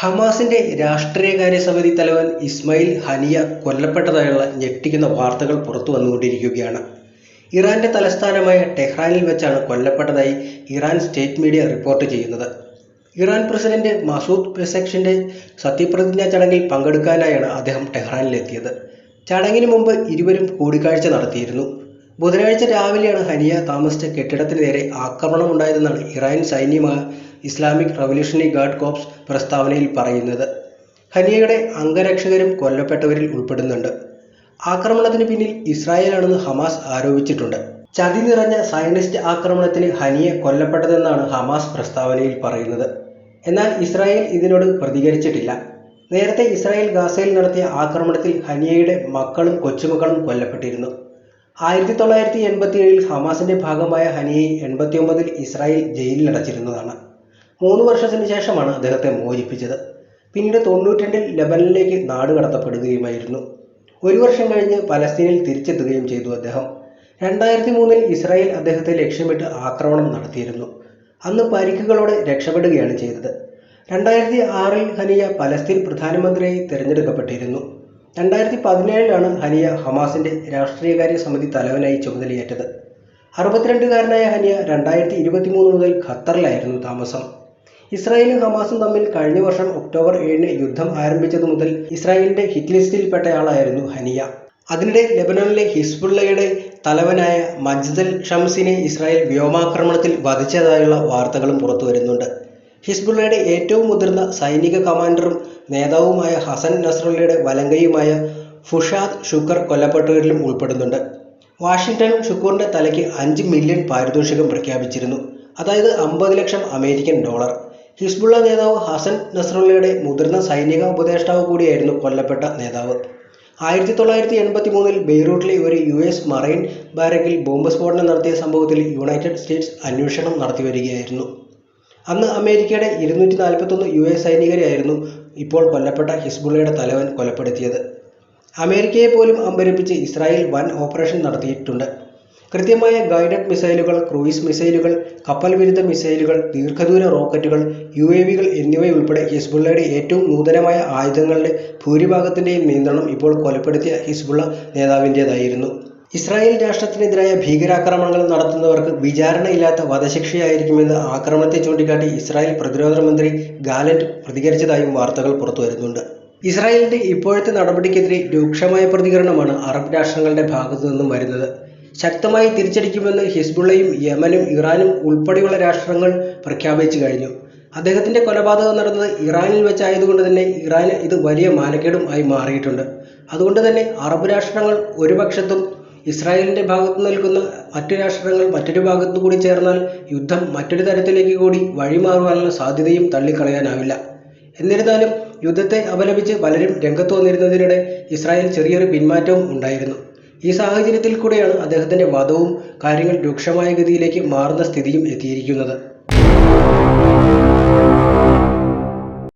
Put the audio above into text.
ഹമാസിന്റെ രാഷ്ട്രീയകാര്യ സമിതി തലവൻ ഇസ്മയിൽ ഹനിയ കൊല്ലപ്പെട്ടതായുള്ള ഞെട്ടിക്കുന്ന വാർത്തകൾ പുറത്തു വന്നുകൊണ്ടിരിക്കുകയാണ്. ഇറാന്റെ തലസ്ഥാനമായ ടെഹ്റാനിൽ വെച്ചാണ് കൊല്ലപ്പെട്ടതായി ഇറാൻ സ്റ്റേറ്റ് മീഡിയ റിപ്പോർട്ട് ചെയ്യുന്നത്. ഇറാൻ പ്രസിഡന്റ് മസൂദ് പെസക്ഷന്റെ സത്യപ്രതിജ്ഞാ ചടങ്ങിൽ പങ്കെടുക്കാനായാണ് അദ്ദേഹം ടെഹ്റാനിലെത്തിയത്. ചടങ്ങിന് മുമ്പ് ഇരുവരും കൂടിക്കാഴ്ച നടത്തിയിരുന്നു. ബുധനാഴ്ച രാവിലെയാണ് ഹനിയ താമസിച്ച കെട്ടിടത്തിന് നേരെ ആക്രമണം ആക്രമണമുണ്ടായതെന്നാണ് ഇറാൻ സൈന്യമായ ഇസ്ലാമിക് റവല്യൂഷണറി ഗാർഡ് കോപ്സ് പ്രസ്താവനയിൽ പറയുന്നത്. ഹനിയയുടെ അംഗരക്ഷകരും കൊല്ലപ്പെട്ടവരിൽ ഉൾപ്പെടുന്നുണ്ട്. ആക്രമണത്തിന് പിന്നിൽ ഇസ്രായേലാണെന്ന് ഹമാസ് ആരോപിച്ചിട്ടുണ്ട്. ചതി നിറഞ്ഞ സയനിസ്റ്റ് ആക്രമണത്തിന് ഹനിയെ കൊല്ലപ്പെട്ടതെന്നാണ് ഹമാസ് പ്രസ്താവനയിൽ പറയുന്നത്. എന്നാൽ ഇസ്രായേൽ ഇതിനോട് പ്രതികരിച്ചിട്ടില്ല. നേരത്തെ ഇസ്രായേൽ ഗാസയിൽ നടത്തിയ ആക്രമണത്തിൽ ഹനിയയുടെ മക്കളും കൊച്ചുമക്കളും കൊല്ലപ്പെട്ടിരുന്നു. ആയിരത്തി തൊള്ളായിരത്തി എൺപത്തി ഏഴിൽ ഹമാസിന്റെ ഭാഗമായ ഹനിയെ എൺപത്തി ഒമ്പതിൽ ഇസ്രായേൽ ജയിലിലടച്ചിരുന്നതാണ് മൂന്ന് വർഷത്തിന് ശേഷമാണ് അദ്ദേഹത്തെ മോചിപ്പിച്ചത്. പിന്നീട് തൊണ്ണൂറ്റിരണ്ടിൽ ലബനിലേക്ക് നാട് കടത്തപ്പെടുകയുമായിരുന്നു. ഒരു വർഷം കഴിഞ്ഞ് പലസ്തീനിൽ തിരിച്ചെത്തുകയും ചെയ്തു അദ്ദേഹം. രണ്ടായിരത്തി മൂന്നിൽ ഇസ്രായേൽ അദ്ദേഹത്തെ ലക്ഷ്യമിട്ട് ആക്രമണം നടത്തിയിരുന്നു. അന്ന് പരിക്കുകളോടെ രക്ഷപ്പെടുകയാണ് ചെയ്തത്. രണ്ടായിരത്തി ആറിൽ ഹനിയ പലസ്തീൻ പ്രധാനമന്ത്രിയായി തിരഞ്ഞെടുക്കപ്പെട്ടിരുന്നു. രണ്ടായിരത്തി പതിനേഴിലാണ് ഹനിയ ഹമാസിന്റെ രാഷ്ട്രീയകാര്യ സമിതി തലവനായി ചുമതലയേറ്റത്. അറുപത്തിരണ്ടുകാരനായ ഹനിയ രണ്ടായിരത്തി ഇരുപത്തി മൂന്ന് മുതൽ ഖത്തറിലായിരുന്നു താമസം. ഇസ്രായേലും ഹമാസും തമ്മിൽ കഴിഞ്ഞ വർഷം ഒക്ടോബർ ഏഴിന് യുദ്ധം ആരംഭിച്ചതു മുതൽ ഇസ്രായേലിന്റെ ഹിറ്റ് ലിസ്റ്റിൽപ്പെട്ടയാളായിരുന്നു ഹനിയ. അതിനിടെ ലെബനോണിലെ ഹിസ്ബുള്ളയുടെ തലവനായ മജ്ദൽ ഷംസിനെ ഇസ്രായേൽ വ്യോമാക്രമണത്തിൽ വധിച്ചതായുള്ള വാർത്തകളും പുറത്തു വരുന്നുണ്ട് ഹിസ്ബുള്ളയുടെ ഏറ്റവും മുതിർന്ന സൈനിക കമാൻഡറും നേതാവുമായ ഹസൻ നസ്രുള്ളയുടെ വലങ്കയുമായ ഫുഷാദ് ഷുക്കർ കൊല്ലപ്പെട്ടവരിലും ഉൾപ്പെടുന്നുണ്ട്. വാഷിംഗ്ടൺ ഷുക്കൂറിന്റെ തലയ്ക്ക് അഞ്ച് മില്യൺ പാരിതോഷികം പ്രഖ്യാപിച്ചിരുന്നു. അതായത് അമ്പത് ലക്ഷം അമേരിക്കൻ ഡോളർ. ഹിസ്ബുള്ള നേതാവ് ഹസൻ നസ്രുള്ളയുടെ മുതിർന്ന സൈനിക ഉപദേഷ്ടാവ് കൂടിയായിരുന്നു കൊല്ലപ്പെട്ട നേതാവ്. ആയിരത്തി തൊള്ളായിരത്തി എൺപത്തി മൂന്നിൽ ബെയ്റൂട്ടിലെ ഒരു യു എസ് മറൈൻ ബാരക്കിൽ ബോംബ് സ്ഫോടനം നടത്തിയ സംഭവത്തിൽ യുണൈറ്റഡ് സ്റ്റേറ്റ്സ് അന്വേഷണം നടത്തിവരികയായിരുന്നു അന്ന് അമേരിക്കയുടെ ഇരുന്നൂറ്റി നാൽപ്പത്തൊന്ന് യു എസ് സൈനികരെയായിരുന്നു ഇപ്പോൾ കൊല്ലപ്പെട്ട ഹിസ്ബുള്ളയുടെ തലവൻ കൊലപ്പെടുത്തിയത്. അമേരിക്കയെ പോലും അമ്പരപ്പിച്ച് ഇസ്രായേൽ വൻ ഓപ്പറേഷൻ നടത്തിയിട്ടുണ്ട്. കൃത്യമായ ഗൈഡഡ് മിസൈലുകൾ ക്രൂയിസ് മിസൈലുകൾ കപ്പൽ വിരുദ്ധ മിസൈലുകൾ ദീർഘദൂര റോക്കറ്റുകൾ യു എ വികൾ എന്നിവയുൾപ്പെടെ ഹിസ്ബുള്ളയുടെ ഏറ്റവും നൂതനമായ ആയുധങ്ങളുടെ ഭൂരിഭാഗത്തിന്റെയും നിയന്ത്രണം ഇപ്പോൾ കൊലപ്പെടുത്തിയ ഹിസ്ബുള്ള നേതാവിന്റേതായിരുന്നു ഇസ്രായേൽ രാഷ്ട്രത്തിനെതിരായ ഭീകരാക്രമണങ്ങൾ നടത്തുന്നവർക്ക് വിചാരണയില്ലാത്ത വധശിക്ഷയായിരിക്കുമെന്ന് ആക്രമണത്തെ ചൂണ്ടിക്കാട്ടി ഇസ്രായേൽ പ്രതിരോധ മന്ത്രി ഗാലറ്റ് പ്രതികരിച്ചതായും വാർത്തകൾ പുറത്തുവരുന്നുണ്ട് ഇസ്രായേലിന്റെ ഇപ്പോഴത്തെ നടപടിക്കെതിരെ രൂക്ഷമായ പ്രതികരണമാണ് അറബ് രാഷ്ട്രങ്ങളുടെ ഭാഗത്തു നിന്നും വരുന്നത്. ശക്തമായി തിരിച്ചടിക്കുമെന്ന് ഹിസ്ബുള്ളയും യമനും ഇറാനും ഉൾപ്പെടെയുള്ള രാഷ്ട്രങ്ങൾ പ്രഖ്യാപിച്ചു കഴിഞ്ഞു. അദ്ദേഹത്തിന്റെ കൊലപാതകം നടന്നത് ഇറാനിൽ വെച്ചായതുകൊണ്ട് തന്നെ ഇറാന് ഇത് വലിയ മാനക്കേടും ആയി മാറിയിട്ടുണ്ട്. അതുകൊണ്ട് തന്നെ അറബ് രാഷ്ട്രങ്ങൾ ഒരു പക്ഷത്തും ഇസ്രായേലിന്റെ ഭാഗത്ത് നിൽക്കുന്ന മറ്റു രാഷ്ട്രങ്ങൾ മറ്റൊരു ഭാഗത്തു കൂടി ചേർന്നാൽ യുദ്ധം മറ്റൊരു തരത്തിലേക്ക് കൂടി വഴിമാറുവാനുള്ള സാധ്യതയും തള്ളിക്കളയാനാവില്ല. എന്നിരുന്നാലും യുദ്ധത്തെ അപലപിച്ച് പലരും രംഗത്ത് വന്നിരുന്നതിനിടെ ഇസ്രായേൽ ചെറിയൊരു പിന്മാറ്റവും ഉണ്ടായിരുന്നു. ഈ സാഹചര്യത്തിൽ കൂടെയാണ് അദ്ദേഹത്തിന്റെ വധവും കാര്യങ്ങൾ രൂക്ഷമായ ഗതിയിലേക്ക് മാറുന്ന സ്ഥിതിയും എത്തിയിരിക്കുന്നത്.